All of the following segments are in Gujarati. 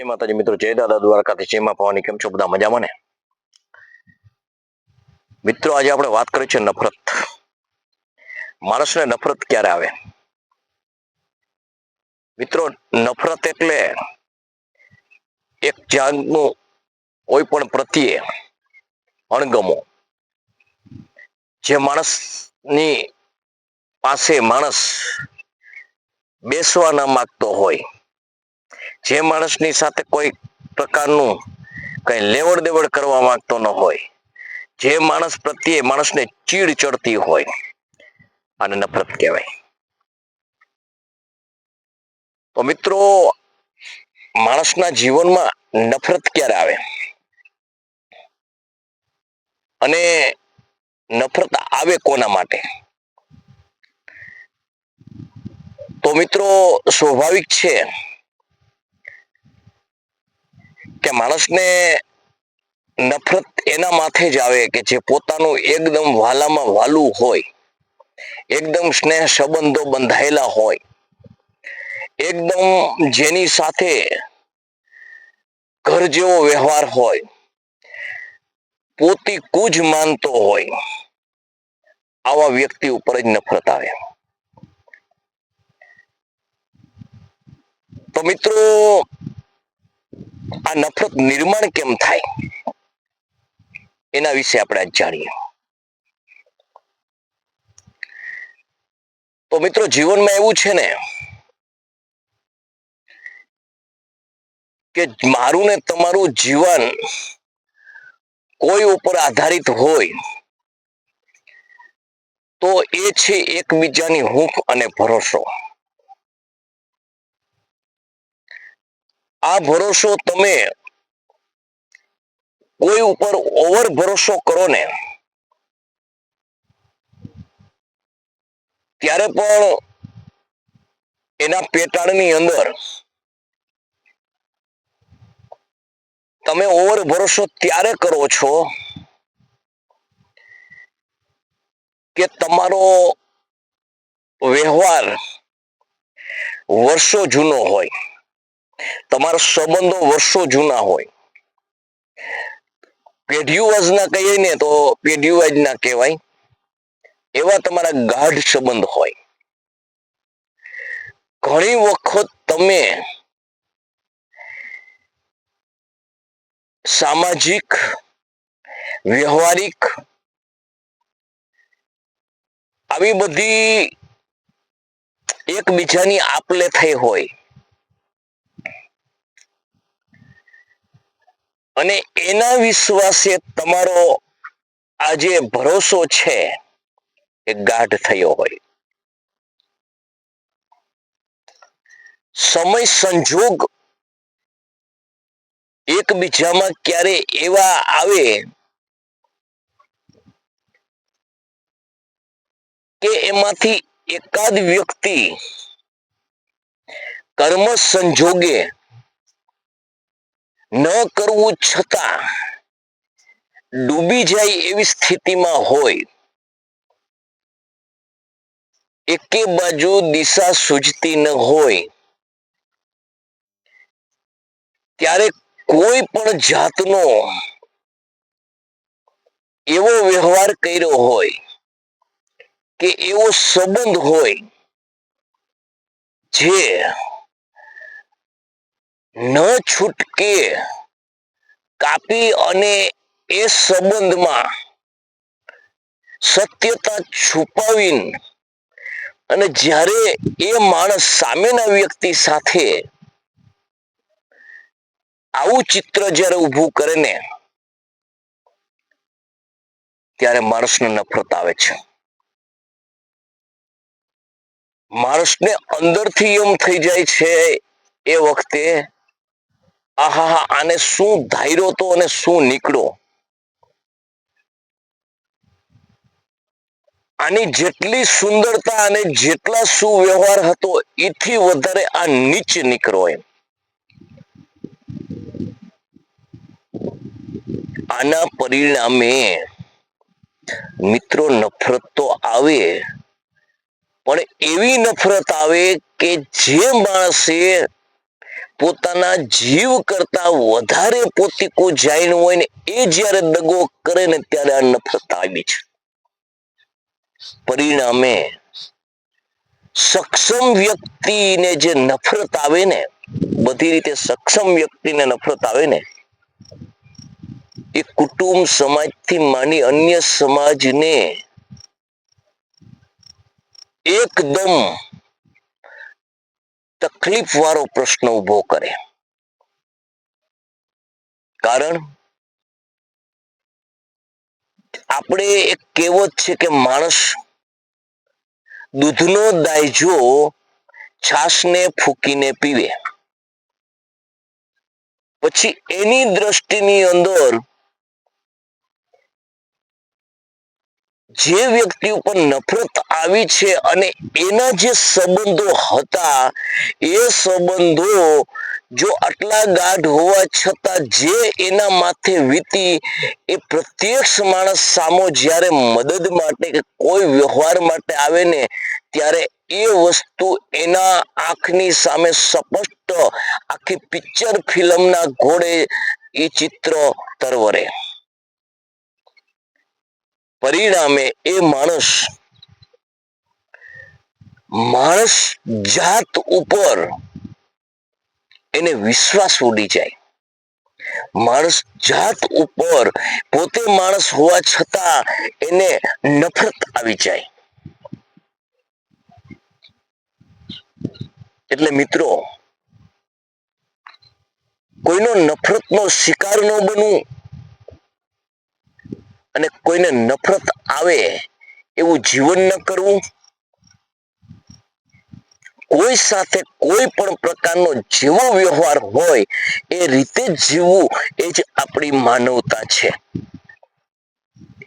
જય માતાજી મિત્રો, જય દાદા દ્વારકાથી. જય માં ભવાની. કેમ છો? બધા મજામાં ને? મિત્રો, આજે આપણે વાત કરી છે નફરત. માણસને નફરત ક્યારે આવે? મિત્રો, નફરત એટલે એક જાતનું કોઈ પણ પ્રત્યે અણગમો. જે માણસની પાસે માણસ બેસવા ન માગતો હોય જે માણસની સાથે કોઈ પ્રકારનું કઈ લેવડ દેવડ કરવા માંગતો ન હોય, જે માણસ પ્રત્યે માણસને ચીડ ચડતી હોય, આને નફરત કહેવાય. તો મિત્રો, માણસના જીવનમાં નફરત ક્યારે આવે? અને નફરત આવે કોના માટે? તો મિત્રો, સ્વાભાવિક છે કે માણસને નફરત એના માથે જ આવે કે જે પોતાનું એકદમ વાલામાં વાલું હોય, એકદમ સ્નેહ સંબંધો બંધાયેલા હોય, એકદમ જેની સાથે ઘર જેવો વ્યવહાર હોય, પોતી કુજ માનતો હોય, આવા વ્યક્તિ ઉપર જ નફરત આવે. તો મિત્રો આ નફરત નિર્માણ કેમ થાય? એના વિશે આપણે આજ જાણીએ. તો મિત્રો જીવનમાં એવું છે ને કે મારું ને તમારું જીવન કોઈ ઉપર આધારિત હોય તો એ છે એકબીજાની હૂંફ અને ભરોસો. આ ભરોસો તમે કોઈ ઉપર ઓવર ભરોસો કરો ને, ત્યારે પણ એના પેટાળની અંદર તમે ઓવર ભરોસો ત્યારે કરો છો કે તમારો વ્યવહાર વર્ષો જૂનો હોય. તમારા સંબંધો વર્ષો જૂના હોય. પેઢીઓ આજના કહીએ ને તો પેઢીઓ આજના કહેવાય. એવા તમારા ગાઢ સંબંધ હોય. ઘણી વખત તમે સામાજિક, વ્યવહારિક આવી બધી એકબીજાની આપલે થઈ હોય. અને એના વિશ્વાસે તમારો આ જે ભરોસો છે, એ ગાઢ થયો હોય. સમય સંજોગ એકબીજામાં ક્યારે એવા આવે કે એમાંથી એકાદ વ્યક્તિ કર્મ સંજોગે ન કરવું છતાં ડૂબી જાય એવી સ્થિતિમાં હોય, એકે બાજુ દિશા સૂજતી ન હોય, ત્યારે કોઈ પણ જાતનો એવો વ્યવહાર કર્યો હોય કે એવો સંબંધ હોય જે ન છૂટકે કાપી અને એ સંબંધમાં સત્યતા છુપાવીને અને જ્યારે એ માણસ સામેના વ્યક્તિ સાથે આવું ચિત્ર જ્યારે ઊભું કરે ને ત્યારે માણસને નફરત આવે છે. માણસને અંદરથી એમ થઈ જાય છે એ વખતે આહા આને શું ધાર્યો તો અને શું નીકળો? આની જેટલી સુંદરતા અને જેટલા સુવ્યવહાર હતો એથી વધારે આ નીચ નીકળો એમ. આના પરિણામે મિત્રો નફરત તો આવે, પણ એવી નફરત આવે કે જે માણસે પોતાના જીવ કરતા વધારે પોતીકો જાણ હોય ને એ જ્યારે દગો કરે ને ત્યારે આ નફરત આવી છે. પરિણામે સક્ષમ વ્યક્તિને જે નફરત આવે ને, બધી રીતે સક્ષમ વ્યક્તિને નફરત આવે ને, એ કુટુંબ સમાજથી માની અન્ય સમાજને એકદમ તકલીફ વાળો પ્રશ્ન ઊભો કરે. કારણ આપણે એક કહેવત છે કે માણસ દૂધનો દાયજો છાશને ફૂકીને પીવે. પછી એની દ્રષ્ટિની અંદર જે વ્યક્તિ ઉપર નફરત આવી છે અને એના જે સંબંધો હતા, એ સંબંધો જો આટલા ગાઢ હોવા છતાં જે એના માથે વીતી, એ પ્રત્યક્ષ માણસ સામો જ્યારે મદદ માટે કે કોઈ વ્યવહાર માટે આવે ને, ત્યારે એ વસ્તુ એના આંખની સામે સ્પષ્ટ આખી પિક્ચર ફિલ્મના ઘોડે એ ચિત્ર તરવરે. પરિણામે એ માણસ માણસ જાત ઉપર એને વિશ્વાસ ઉડી જાય. માણસ જાત ઉપર પોતે માણસ હોવા છતાં એને નફરત આવી જાય. એટલે મિત્રો, કોઈનો નફરતનો શિકાર ન બનવું અને કોઈને નફરત આવે એવું જીવન ન કરવું, કોઈ સાથે કોઈ પણ પ્રકારનો જેવો વ્યવહાર હોય, એ રીતે જીવવું એ જ આપણી માનવતા છે.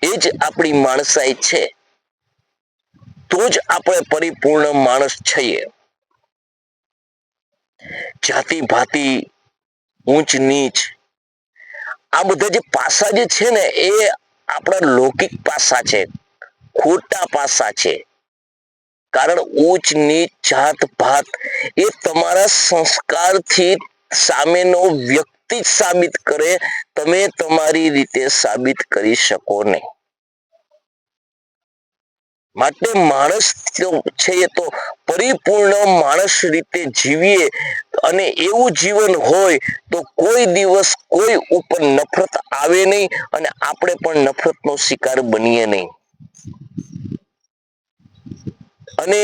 એ જ આપણી માણસાઈ છે. તો જ આપણે પરિપૂર્ણ માણસ છીએ. જાતિ ભાતિ, ઊંચ નીચ, આ બધા જે પાસા જે છે ને, એ આપણા લૌકિક પાસા છે, ખોટા પાસા છે. કારણ ઊંચ નીચ જાત ભાત એ તમારા સંસ્કારથી સામેનો વ્યક્તિ સાબિત કરે, તમે તમારી રીતે સાબિત કરી શકો નહીં. માટે માણસ છે તો પરિપૂર્ણ માણસ રીતે જીવીએ અને એવું જીવન હોય તો કોઈ દિવસ કોઈ ઉપર નફરત આવે નહીં અને આપણે પણ નફરતનો શિકાર બનીએ નહીં. અને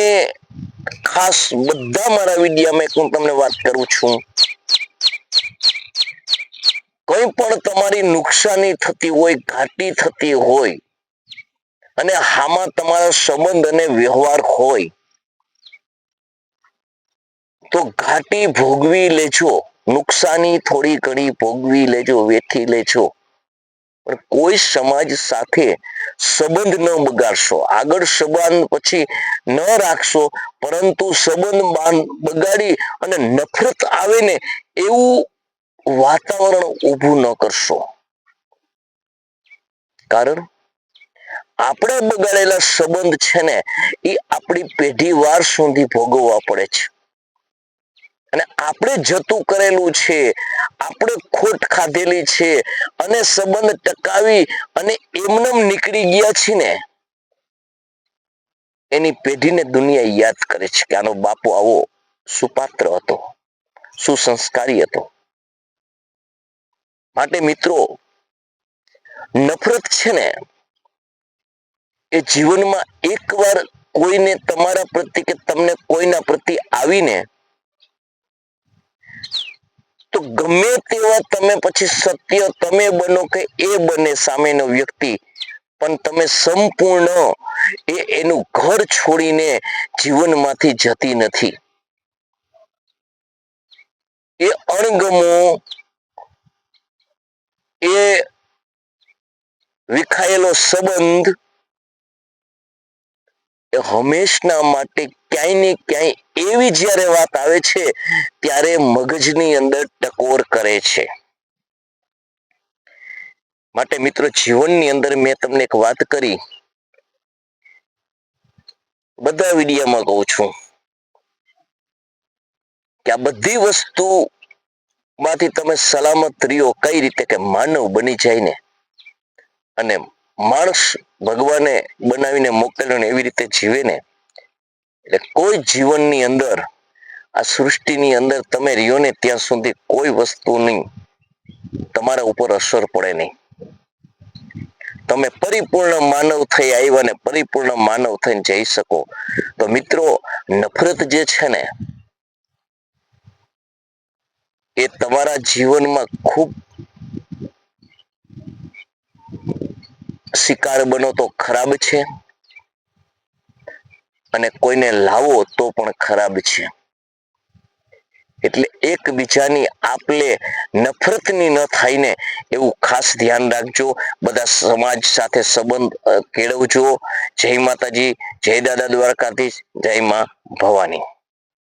ખાસ બધા મારા વિડીયામાં હું તમને વાત કરું છું. કોઈ પણ તમારી નુકસાની થતી હોય, ઘાટી થતી હોય અને આમાં તમારા સંબંધ અને વ્યવહાર હોય, તો ઘાટી ભોગવી લેજો. નુકસાની થોડી ઘણી ભોગવી લેજો, વેઠી લેજો. પણ કોઈ સમાજ સાથે સંબંધ ન બગાડશો. આગળ સંબંધ પછી ન રાખશો, પરંતુ સંબંધ બાંધ- બગાડી અને નફરત આવે ને એવું વાતાવરણ ઊભું ન કરશો. કારણ આપણે બગાડેલા સંબંધ છે ને, એ આપણી પેઢી વાર સુધી ભોગવવા પડે છે. અને આપણે જતું કરેલું છે, આપણે ખોટ ખાધેલી છે, અને સંબંધ ટકાવી અને એમનેમ નીકળી ગયા છે ને, એની પેઢીને દુનિયા યાદ કરે છે કે આનો બાપુ આવો સુપાત્ર હતો, સુસંસ્કારી હતો. માટે મિત્રો, નફરત છે ને એ જીવનમાં એકવાર કોઈને તમારા પ્રત્યે કે તમને કોઈના પ્રત્યે આવીને તો ગમે તેવા તમે પછી સત્ય તમે બનો કે એ બને સામેનો વ્યક્તિ, પણ તમે સંપૂર્ણ એ એનું ઘર છોડીને જીવનમાંથી જતી નથી. એ અણગમો એ વિખાયેલો સંબંધ હંમેશના માટે ક્યાંય ને ક્યાંય એવી જ્યારે વાત આવે છે, ત્યારે મગજની અંદર ટકોર કરે છે. માટે મિત્રો, જીવનની અંદર મેં તમને એક વાત કરી. બધા વિડીયામાં કહું છું કે આ બધી વસ્તુ માંથી તમે સલામત રહ્યો, કઈ રીતે કે માનવ બની જાય ને? અને માણસ ભગવાને બનાવીને મોકલ્યો ને એવી રીતે જીવે ને, એટલે કોઈ જીવનની અંદર, આ સૃષ્ટિની અંદર તમે રહ્યો ને ત્યાં સુધી કોઈ વસ્તુની તમારા ઉપર અસર પડે નહીં. તમે પરિપૂર્ણ માનવ થઈ આવ્યા ને પરિપૂર્ણ માનવ થઈને જઈ શકો. તો મિત્રો, નફરત જે છે ને, એ તમારા જીવનમાં ખૂબ શિકાર બનો તો ખરાબ છે? અને કોઈને લાવો તો પણ ખરાબ છે. એટલે એકબીજાની આપલે નફરતની ન થાય ને એવું ખાસ ધ્યાન રાખજો. બધા સમાજ સાથે સંબંધ કેળવજો. જય માતાજી, જય દાદા દ્વારકાધીશ, જય માં ભવાની.